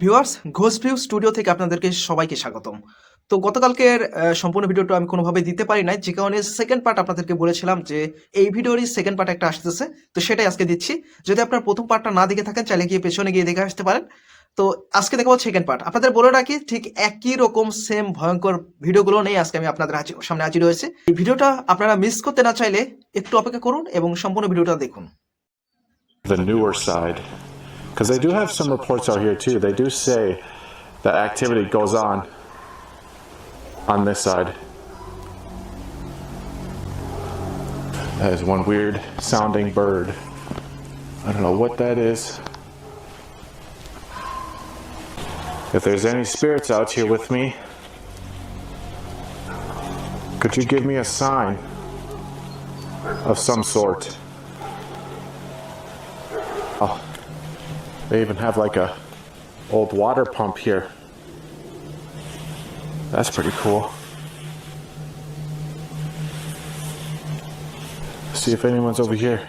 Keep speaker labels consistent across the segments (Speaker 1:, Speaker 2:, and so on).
Speaker 1: Viewers, Ghosh view studio থেকে আপনাদেরকে সবাইকে স্বাগতম। তো গতকালকের সম্পূর্ণ ভিডিওটা আমি কোনোভাবে দিতে পারি নাই, যে কারণে সেকেন্ড পার্ট আপনাদেরকে বলেছিলাম যে এই ভিডিওরই সেকেন্ড পার্ট একটা আসতেছে, তো সেটাই আজকে দিচ্ছি। যদি আপনার প্রথম পার্টটা না দেখে থাকেন চাইলে গিয়ে পেছনে গিয়ে দেখে আসতে পারেন। তো আজকে দেখাবো সেকেন্ড পার্ট আপনাদের বলে রাখি, ঠিক একই রকম সেম ভয়ঙ্কর ভিডিওগুলো নেই আজকে আমি আপনাদের সামনে হাজির হয়েছে। এই ভিডিওটা আপনারা মিস করতে না চাইলে একটু অপেক্ষা করুন এবং সম্পূর্ণ ভিডিওটা দেখুন.
Speaker 2: Because they do have some reports out here too. They do say that activity goes on on this side. That is one weird sounding bird. I don't know what that is. If there's any spirits out here with me, could you give me a sign of some sort? they even have like a old water pump here. That's pretty cool. See if anyone's over here.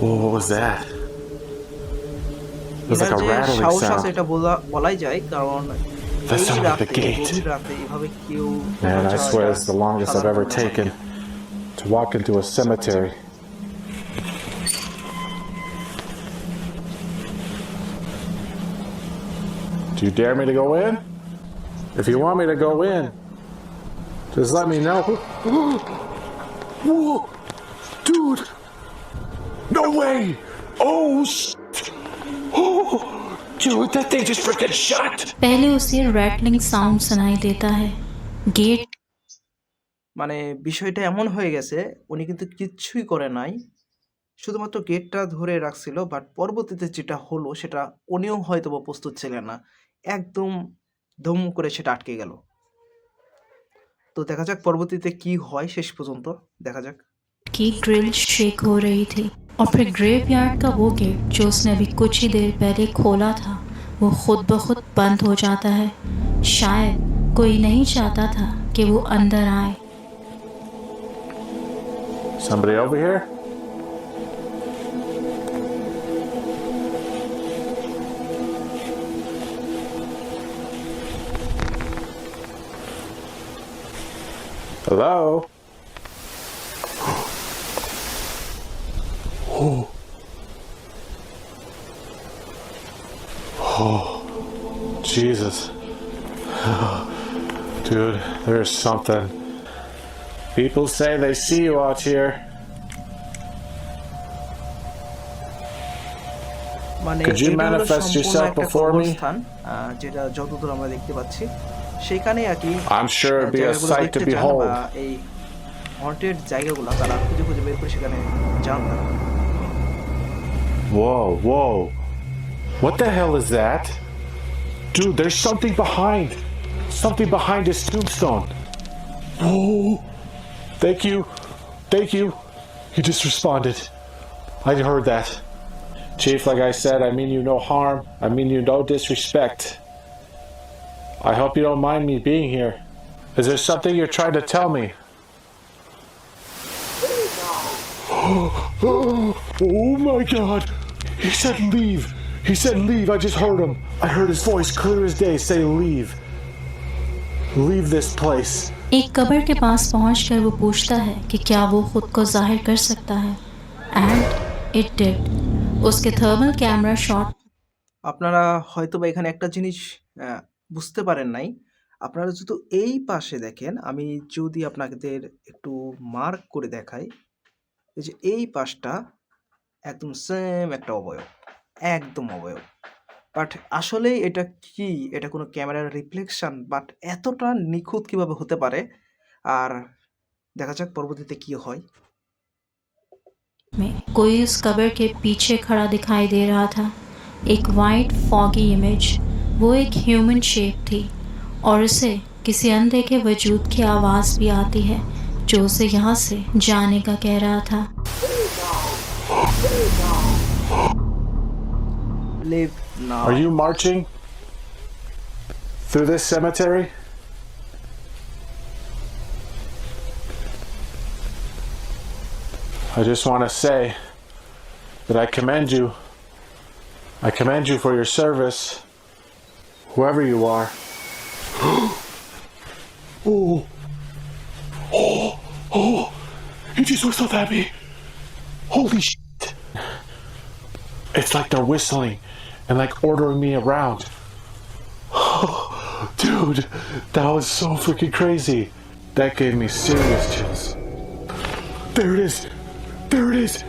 Speaker 2: Whoa, what was that? It was like
Speaker 1: এনার
Speaker 2: a
Speaker 1: যে
Speaker 2: rattling
Speaker 1: সাহস আছে
Speaker 2: sound.
Speaker 1: এটা বলা বলাই যায় কারণ
Speaker 2: The sound
Speaker 1: of
Speaker 2: the gate. Man, I swear it's the longest I've ever taken to walk into a cemetery. Do you dare me to go in? If you want me to go in, just let me know. Whoa! Dude! No way! Oh, shit! Oh! Dude, that thing just freaking shut!
Speaker 3: पहले उसे rattling sound सुनाई देता है gate
Speaker 1: মানে বিষয়টা এমন হয়ে গেছে উনি কিন্তু কিচ্ছুই করে নাই শুধুমাত্র গেটটা ধরে রাখছিল বাট পরবর্তীতে যেটা হলো সেটা উনিও হয়তো বা প্রস্তুত ছিলেন না একদম ধুম করে সেটা আটকে গেল তো দেখা যাক পরবর্তীতে কি হয় শেষ পর্যন্ত দেখা যাক
Speaker 3: की ग्रिल शेक हो रही थी और फिर ग्रेवयार्ड का वो गेट जो उसने अभी कुछ ही देर पहले खोला था वो खुद ब खुद बंद हो जाता है शायद कोई नहीं चाहता था कि वो अंदर आए
Speaker 2: Somebody over here? Hello? Oh. Oh. Jesus. Dude, there's something. People say they see you out here.
Speaker 1: মানে
Speaker 2: Could you
Speaker 1: এটা হলো
Speaker 2: manifest
Speaker 1: সম্পূর্ণ
Speaker 2: yourself
Speaker 1: একটা
Speaker 2: before me?
Speaker 1: কবরস্থান, আহ, যেটা যতদূর আমরা দেখতে পাচ্ছি সেখানে আর কি
Speaker 2: I'm sure it'd be a
Speaker 1: জায়গাগুলো
Speaker 2: sight to
Speaker 1: দেখতে চান
Speaker 2: behold.
Speaker 1: বা এই হন্টেড জায়গাগুলো তারা খুঁজে খুঁজে বের করে সেখানে যান তারা
Speaker 2: Whoa, whoa. What the hell is that? Dude, there's something behind. Something behind his tombstone. Oh, thank you. Thank you. He just responded. I heard that. Chief, like I said, I mean you no harm. I mean you no disrespect. I hope you don't mind me being here. Is there something you're trying to tell me? Oh my god! He said leave! He said leave, I just heard him. I heard his voice clear as day say leave. Leave this place.
Speaker 3: एक कब्र के पास पहुंचकर वो पूछता है कि क्या वो खुद को जाहिर कर सकता है एंड इट डिड उसके थर्मल कैमरा शॉट
Speaker 1: আপনারা হয়তো বা এখানে একটা জিনিস আহ, বুঝতে পারেন নাই আপনারা যদি এই পাশে দেখেন আমি যদি আপনাদের একটু মার্ক করে দেখাই এই যে এই পাশটা একদম সেম একটা অবয়ব একদম অবয়ব বাট আসলে এটা কি এটা কোনো ক্যামেরার রিফ্লেকশন বাট এতটা নিখুঁত কিভাবে হতে পারে আর দেখা যাক পরবর্তীতে কি হয়
Speaker 3: में कोई उस कब्र के पीछे खड़ा दिखाई दे रहा था एक वाइट फॉगी इमेज वो एक ह्यूमन शेप थी और उसे किसी अनदेखे वजूद की आवाज़ भी आती है जो उसे यहाँ से जाने का कह रहा था
Speaker 1: live now.
Speaker 2: Are you marching through this cemetery? I just want to say that I commend you. I commend you for your service, whoever you are. oh, oh, oh! You just whistled at me. Holy shit! It's like they're whistling and like ordering me around. Dude, that was so freaking crazy. That gave me serious chills. There it is. There it is.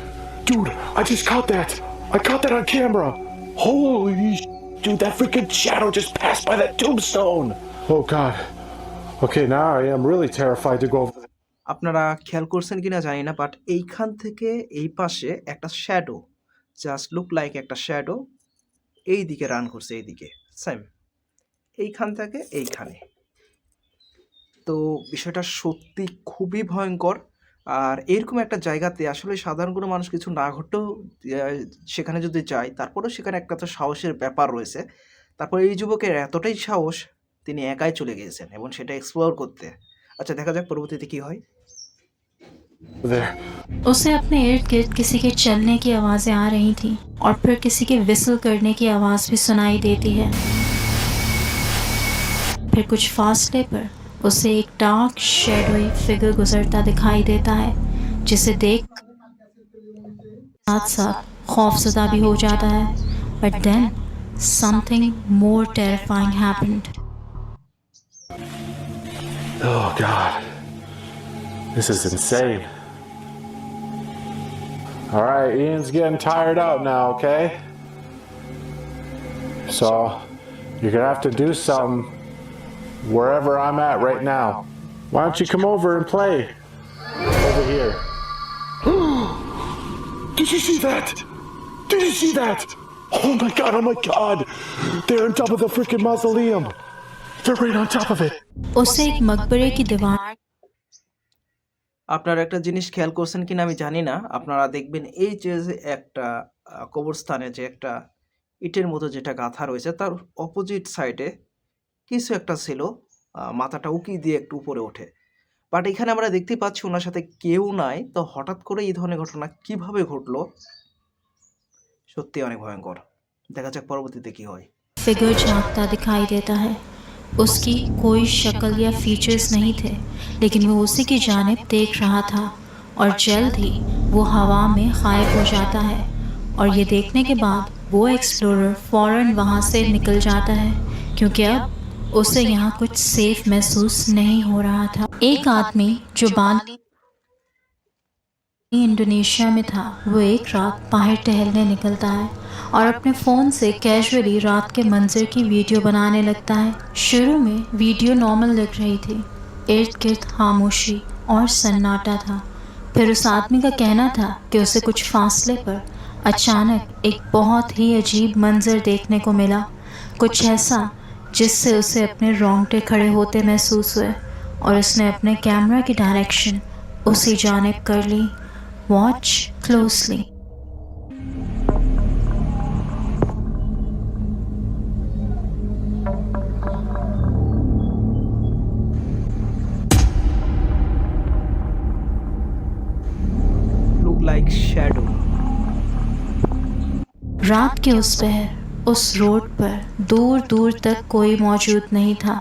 Speaker 2: Dude, I just caught that. I caught that on camera. Holy sh- dude, that freaking shadow just passed by that tombstone. Oh god. Okay, now I am really terrified to go over there.
Speaker 1: আপনারা খেয়াল করছেন কিনা জানি না but এইখান থেকে এই পাশে একটা শ্যাডো জাস্ট লুক লাইক একটা শ্যাডো এই দিকে রান করছে এই দিকে সেম এইখান থেকে এইখানে তো বিষয়টা সত্যি খুবই ভয়ঙ্কর আর এরকম একটা জায়গাতে আসলে সাধারণ কোনো মানুষ কিছু না ঘটলেও আহ, সেখানে যদি যায় তারপরেও সেখানে একটা তো সাহসের ব্যাপার রয়েছে তারপর এই যুবকের এতটাই সাহস তিনি একাই চলে গিয়েছেন এবং সেটা এক্সপ্লোর করতে আচ্ছা দেখা যাক পরবর্তীতে কি হয়
Speaker 2: there.
Speaker 3: उसे अपने इर्द गिर्द किसी के चलने की आवाज़ें आ रही थीं और फिर किसी के विसल करने की आवाज़ भी सुनाई देती है फिर कुछ फासले पर उसे एक डार्क शेडोई फिगर गुजरता दिखाई देता है, जिसे देख साथ साथ खौफजदा भी हो जाता है but then something more terrifying happened
Speaker 2: Oh god. This is insane. Alright, Ian's getting tired out now, okay? So, you're gonna have to do something wherever I'm at right now. Why don't you come over and play? Over here. Did you see that? Did you see that? Oh my god, oh my god! They're on top of the freaking mausoleum! They're right on top of it!
Speaker 3: उसे एक मकबरे की दीवार
Speaker 1: আপনারা একটা জিনিস খেয়াল করছেন কিনা আমি জানি না আপনারা দেখবেন এই যে যে একটা আহ, কবরস্থানে যে একটা ইটের মতো যেটা গাঁথা রয়েছে তার অপোজিট সাইডে কিছু একটা ছিল আহ, মাথাটা উকি দিয়ে একটু উপরে ওঠে বাট এখানে আমরা দেখতে পাচ্ছি ওনার সাথে কেউ নাই তো হঠাৎ করে এই ধরনের ঘটনা কিভাবে ঘটলো সত্যি অনেক ভয়ঙ্কর দেখা যাক পরবর্তীতে কি হয়
Speaker 3: फिगर झांकता दिखाई देता है उसकी कोई शक्ल या फीचर्स नहीं थे, लेकिन वो उसी की जानब देख रहा था और जल्द ही वो हवा में गायब हो जाता है और ये देखने के बाद वो एक्सप्लोरर फ़ौरन वहाँ से निकल जाता है, क्योंकि अब उसे यहाँ कुछ सेफ़ महसूस नहीं हो रहा था। एक आदमी जो बाली इंडोनेशिया में था, वो एक रात बाहर टहलने निकलता है। और अपने फ़ोन से कैजुअली रात के मंजर की वीडियो बनाने लगता है। शुरू में वीडियो नॉर्मल लग रही थी। इर्द गिर्द खामोशी और सन्नाटा था। फिर उस आदमी का कहना था कि उसे कुछ फासले पर अचानक एक बहुत ही अजीब मंजर देखने को मिला। कुछ ऐसा जिससे उसे अपने रोंगटे खड़े होते महसूस हुए और उसने अपने कैमरा की डायरेक्शन उसी जानिब कर ली। Watch closely. रात के उस पहर उस रोड पर दूर दूर तक कोई मौजूद नहीं था,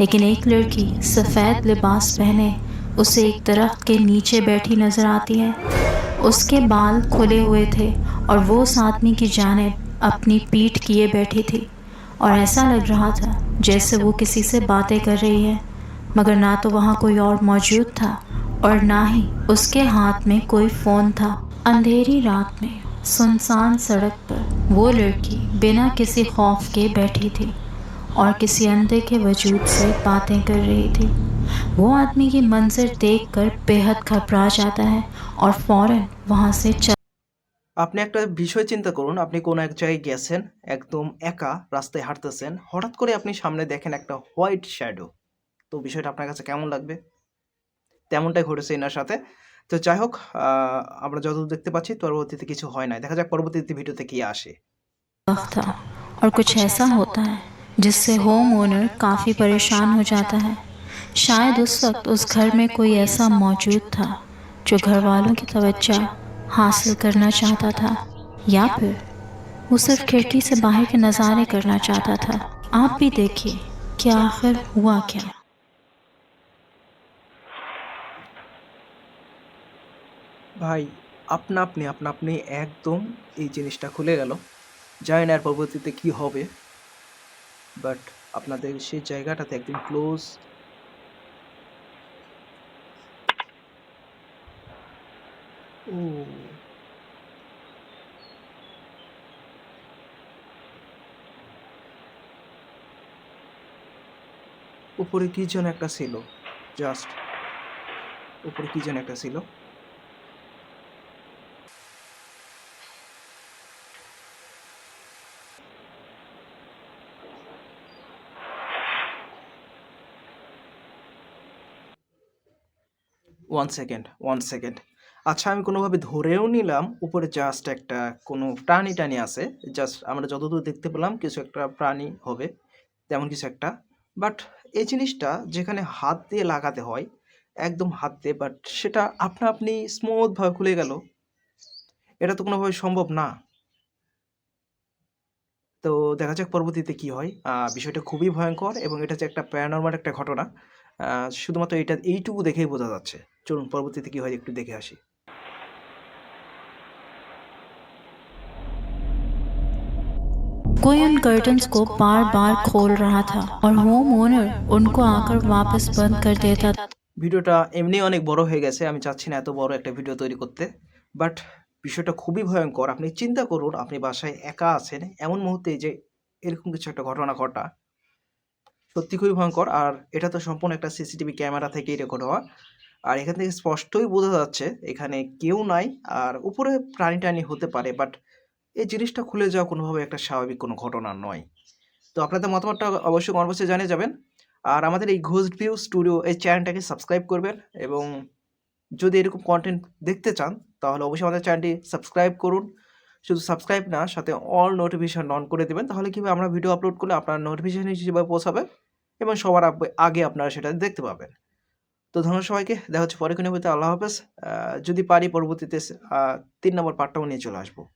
Speaker 3: लेकिन एक लड़की सफ़ेद लिबास पहने उसे एक दरख्त के नीचे बैठी नज़र आती है। उसके बाल खुले हुए थे और वो उस आदमी की जानिब अपनी पीठ किए बैठी थी और ऐसा लग रहा था जैसे वो किसी से बातें कर रही है, मगर ना तो वहाँ कोई और मौजूद था और ना ही उसके हाथ में कोई फ़ोन था। अंधेरी रात में सुनसान सड़क पर वो लड़की बिना किसी खौफ के बैठी थी और किसी अंधे के वजूद से बातें कर रही थी वो आदमी की मंजर देखकर बेहद घबरा जाता है और फौरन वहाँ से चल
Speaker 1: আপনি একটা বিষয় চিন্তা করুন আপনি কোনো এক জায়গায় গেছেন একদম একা রাস্তায় হাঁটতেছেন হঠাৎ করে আপনি সামনে দেখেন একটা হোয়াইট শ্যাডো তো বিষয়টা আপনার কাছে কেমন লাগবে তেমনটাই ঘটেছে এনার সাথে তো যাই হোক আহ, আমরা যতদূর দেখতে পাচ্ছি পরবর্তীতে কিছু হয় না দেখা যাক পরবর্তীতে ভিডিওতে কি আসে
Speaker 3: वक्त था और कुछ ऐसा होता है जिससे होम ओनर काफ़ी परेशान हो जाता है शायद उस वक्त उस घर में कोई ऐसा मौजूद था जो घर वालों की तवज्जो हासिल करना चाहता था या फिर वो सिर्फ खिड़की से बाहर के नज़ारे करना चाहता था आप भी देखिए कि आखिर हुआ क्या
Speaker 1: ভাই, আপনা আপনি আপনা আপনি একদম এই জিনিসটা খুলে গেল। জানি না এর পরবর্তীতে কি হবে। বাট আপনাদের সেই জায়গাটাতে একদম ক্লোজ ও। উপরে কি যেন একটা ছিল। জাস্ট উপরে কি যেন একটা ছিল। ওয়ান সেকেন্ড ওয়ান সেকেন্ড আচ্ছা আমি কোনোভাবে ধরেও নিলাম, উপরে জাস্ট একটা কোনো প্রাণী টানি আছে জাস্ট আমরা যতদূর দেখতে পেলাম কিছু একটা প্রাণী হবে, তেমন কিছু একটা। বাট এই জিনিসটা যেখানে হাত দিয়ে লাগাতে হয়, একদম হাত দিয়ে বাট সেটা আপনা আপনি স্মুথভাবে খুলে গেল, এটা তো কোনোভাবে সম্ভব না। তো দেখা যাক পরবর্তীতে কি হয়। বিষয়টা খুবই ভয়ঙ্কর এবং এটা যে একটা প্যারানর্মাল একটা ঘটনা শুধুমাত্র এটা এইটুকু দেখেই বোঝা যাচ্ছে চলুন পরবর্তীতে কি হয় একটু দেখে আসি
Speaker 3: कोई उन कर्टन्स को बार बार खोल रहा था और होम ओनर उनको आकर वापस बंद कर देता था
Speaker 1: ভিডিওটা এমনি অনেক বড় হয়ে গেছে আমি চাচ্ছি না এত বড় একটা ভিডিও তৈরি করতে বাট বিষয়টা খুবই ভয়ঙ্কর আপনি চিন্তা করুন আপনি বাসায় একা আছেন এমন মুহূর্তে যে এরকম কিছু একটা ঘটনা ঘটা সত্যি খুবই ভয়ঙ্কর। আর এটা তো সম্পূর্ণ একটা সিসিটিভি ক্যামেরা থেকেই রেকর্ড হওয়া। আর এখান থেকে স্পষ্টই বোঝা যাচ্ছে, এখানে কেউ নাই। আর উপরে প্রাণী টানি হতে পারে বাট এই জিনিসটা খুলে যাওয়া কোনোভাবে একটা স্বাভাবিক কোনো ঘটনা নয়। তো আপনাদের মতামতটা অবশ্যই কর্মসূচি জানিয়ে যাবেন। আর আমাদের এই ঘোস্ট ভিউ স্টুডিও এই চ্যানেলটাকে সাবস্ক্রাইব করবেন এবং যদি এরকম কন্টেন্ট দেখতে চান, তাহলে অবশ্যই আমাদের চ্যানেলটি সাবস্ক্রাইব করুন। শুধু সাবস্ক্রাইব না, সাথে অল নোটিফিকেশন অন করে দেবেন। তাহলে কীভাবে আমরা ভিডিও আপলোড করলে আপনার নোটিফিকেশন হিসেবে পৌঁছাবে। এবং সবার আগে- আপনারা সেটা দেখতে পাবেন। তো ধন্যবাদ সবাইকে। দেখা হচ্ছে পরে কোনো আল্লাহ হাফেজ। যদি পারি পরবর্তীতে তিন নম্বর পার্টটাও নিয়ে চলে আসব।